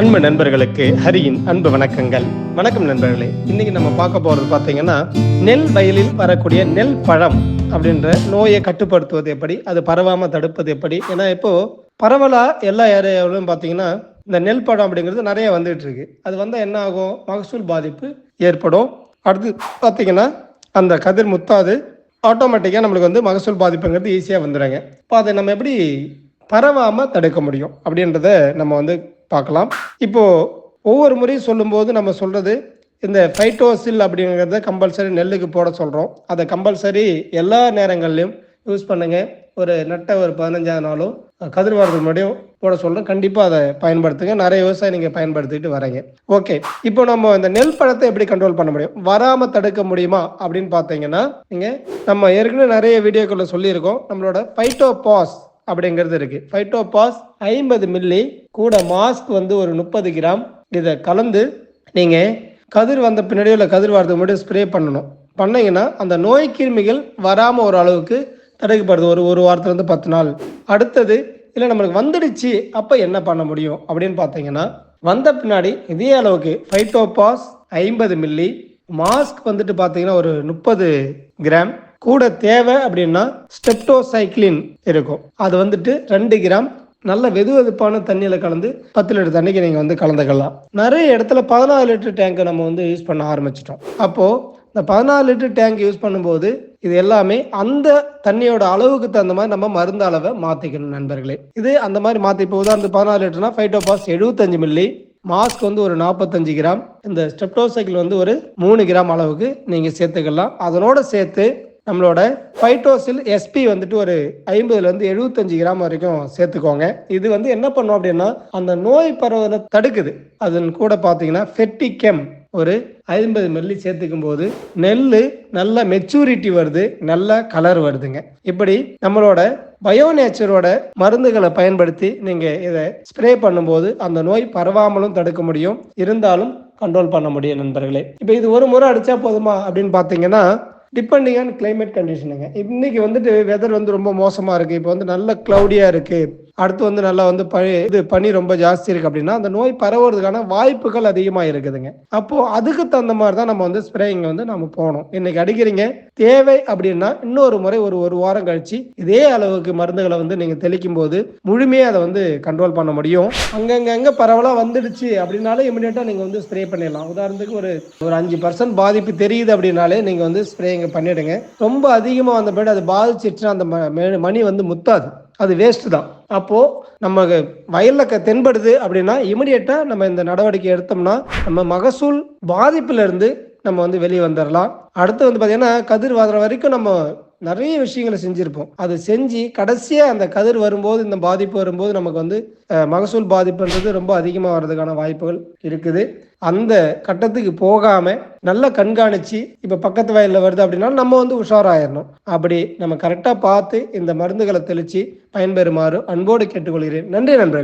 அன்பு நண்பர்களுக்கு ஹரியின் அன்பு வணக்கங்கள். வணக்கம் நண்பர்களே. இன்னைக்கு நம்ம பார்க்க போறது பாத்தீங்கன்னா நெல் வயலில் வரக்கூடிய நெல் பழம் அப்படின்ற நோயை கட்டுப்படுத்துவது எப்படி அது பரவாம தடுப்பது எப்படி? ஏன்னா இப்போ பரவலா எல்லா ஏரியாவிலும் பாத்தீங்கன்னா இந்த நெல் பழம் அப்படிங்கிறது நிறைய வந்துட்டு இருக்கு. அது வந்தா என்ன ஆகும்? மகசூல் பாதிப்பு ஏற்படும். அடுத்து பாத்தீங்கன்னா அந்த கதிர் முத்தாது ஆட்டோமேட்டிக்காக நம்மளுக்கு வந்து மகசூல் பாதிப்புங்கிறது ஈஸியாக வந்துடுங்க. இப்போ அதை நம்ம எப்படி பரவாமல் தடுக்க முடியும் அப்படின்றத நம்ம வந்து பார்க்கலாம். இப்போது ஒவ்வொரு முறையும் சொல்லும்போது நம்ம சொல்கிறது இந்த ஃபைட்டோசில் அப்படிங்கிறத கம்பல்சரி நெல்லுக்கு போட சொல்கிறோம் அதை கம்பல்சரி எல்லா நேரங்கள்லையும் யூஸ் பண்ணுங்கள் ஒரு நட்ட ஒரு பதினஞ்சாவது நாளும் கதிர் வாரத்துக்கு முன்னாடியும் போட சொல்கிறோம் கண்டிப்பாக அதை பயன்படுத்துங்க. நிறைய விவசாயம் நீங்கள் பயன்படுத்திட்டு வரீங்க. ஓகே. இப்போ நம்ம இந்த நெல் பழத்தை எப்படி கண்ட்ரோல் பண்ண முடியும்? வராமல் தடுக்க முடியுமா அப்படின்னு பார்த்தீங்கன்னா நீங்கள் நம்ம ஏற்கனவே நிறைய வீடியோக்களில் சொல்லியிருக்கோம். நம்மளோட ஃபைட்டோ பாஸ் அப்படிங்கிறது இருக்கு. ஃபைட்டோ பாஸ் ஐம்பது மில்லி கூட மாஸ்க் வந்து ஒரு முப்பது கிராம். இதை கலந்து நீங்கள் கதிர் வந்த பின்னாடியோ இல்லை கதிர் வரதுக்கு முன்னாடி ஸ்ப்ரே பண்ணணும். பண்ணீங்கன்னா அந்த நோய் கிருமிகள் வராமல் ஒரு அளவுக்கு தடுக்கப்படுது. ஒரு ஒரு வாரத்துலேருந்து பத்து நாள். அடுத்தது இல்லை நம்மளுக்கு வந்துடுச்சு அப்போ என்ன பண்ண முடியும்? அப்படின்னு பார்த்தீங்கன்னா வந்த பின்னாடி இதே அளவுக்கு ஃபைட்டோபாஸ் ஐம்பது மில்லி மாஸ்க் வந்துட்டு பார்த்தீங்கன்னா ஒரு முப்பது கிராம். கூட தேவை அப்படின்னா ஸ்டெப்டோசைக்ளின் இருக்கும். அது வந்துட்டு ரெண்டு கிராம் நல்ல வெது வெதுப்பான தண்ணியில் கலந்து பத்து லிட்டர் தண்ணிக்கு நீங்கள் வந்து கலந்துக்கலாம். நிறைய இடத்துல பதினாறு லிட்டர் டேங்கை நம்ம வந்து யூஸ் பண்ண ஆரம்பிச்சிட்டோம். அப்போது இந்த பதினாலு லிட்டர் டேங்க் யூஸ் பண்ணும்போது இது எல்லாமே அந்த தண்ணியோட அளவுக்கு தகுந்த மாதிரி நம்ம மருந்து அளவை மாற்றிக்கணும் நண்பர்களே. இது அந்த மாதிரி மாற்றி இப்போ உதாரணத்து பதினாலு லிட்டர்னா ஃபைட்டோபாஸ் எழுபத்தஞ்சு மில்லி மாஸ்க் வந்து ஒரு நாற்பத்தஞ்சு கிராம் இந்த ஸ்டெப்டோசைக்கிள் வந்து ஒரு மூணு கிராம் அளவுக்கு நீங்கள் சேர்த்துக்கலாம். அதனோட சேர்த்து நம்மளோட ஃபைட்டோசில் எஸ்பி வந்துட்டு ஒரு ஐம்பதுலேருந்து எழுபத்தஞ்சு கிராம் வரைக்கும் சேர்த்துக்கோங்க. இது வந்து என்ன பண்ணும் அப்படின்னா அந்த நோய் பரவலை தடுக்குது. அதன் கூட பார்த்தீங்கன்னா ஃபெட்டிகெம் ஒரு ஐம்பது மில்லி சேர்த்துக்கும் போது நெல் நல்ல மெச்சூரிட்டி வருது நல்ல கலர் வருதுங்க. இப்படி நம்மளோட பயோ நேச்சரோட மருந்துகளை பயன்படுத்தி நீங்கள் இதை ஸ்ப்ரே பண்ணும்போது அந்த நோய் பரவாமலும் தடுக்க முடியும். இருந்தாலும் கண்ட்ரோல் பண்ண முடியும் நண்பர்களே. இப்போ இது ஒரு முறை அடித்தா போதுமா அப்படின்னு பார்த்தீங்கன்னா டிபெண்டிங் ஆன் கிளைமேட் கண்டிஷனுங்க இன்னைக்கு வந்துட்டு வெதர் வந்து ரொம்ப மோசமா இருக்கு. இப்போ வந்து நல்ல க்ளவுடியாக இருக்கு. அடுத்து வந்து நல்லா வந்து பனி இது பனி ரொம்ப ஜாஸ்தி இருக்கு அப்படின்னா அந்த நோய் பரவுறதுக்கான வாய்ப்புகள் அதிகமா இருக்குதுங்க. அப்போ அதுக்கு தகுந்த மாதிரி தான் நம்ம வந்து ஸ்ப்ரேயிங் வந்து நம்ம போகணும். இன்னைக்கு அடிக்கிறீங்க தேவை அப்படின்னா இன்னொரு முறை ஒரு ஒரு வாரம் கழிச்சு இதே அளவுக்கு மருந்துகளை வந்து நீங்க தெளிக்கும் போது முழுமையாக அதை வந்து கண்ட்ரோல் பண்ண முடியும். அங்கங்க பரவலா வந்துடுச்சு அப்படின்னாலே இமிடியேட்டா நீங்க வந்து ஸ்ப்ரே பண்ணிடலாம். உதாரணத்துக்கு ஒரு ஒரு அஞ்சு பர்சன்ட் பாதிப்பு தெரியுது அப்படின்னாலே நீங்க வந்து ஸ்ப்ரேயிங் பண்ணிடுங்க. ரொம்ப அதிகமா வந்த பின்னாடி அது பாதிச்சிருச்சுன்னா அந்த ம- மணி வந்து முத்தாது. அது வேஸ்ட் தான். அப்போது நம்ம வயலில் க- தென்படுது அப்படின்னா இமிடியேட்டாக நம்ம இந்த நடவடிக்கை எடுத்தோம்னா நம்ம மகசூல் பாதிப்புலேருந்து நம்ம வந்து வெளியே வந்துடலாம் அடுத்து வந்து பார்த்திங்கன்னா கதிர் வாதுற வரைக்கும் நம்ம நிறைய விஷயங்களை செஞ்சிருப்போம். அது செஞ்சு கடைசியா அந்த கதிர் வரும்போது இந்த பாதிப்பு வரும்போது நமக்கு வந்து மகசூல் பாதிப்புன்றது ரொம்ப அதிகமாக வர்றதுக்கான வாய்ப்புகள் இருக்குது. அந்த கட்டத்துக்கு போகாம நல்லா கண்காணிச்சு இப்ப பக்கத்து வயல்ல வருது அப்படின்னா நம்ம வந்து உஷாராயிடணும் அப்படி நம்ம கரெக்டா பார்த்து இந்த மருந்துகளை தெளிச்சு பயன்பெறுமாறு அன்போடு கேட்டுக்கொள்கிறேன். நன்றி நன்றி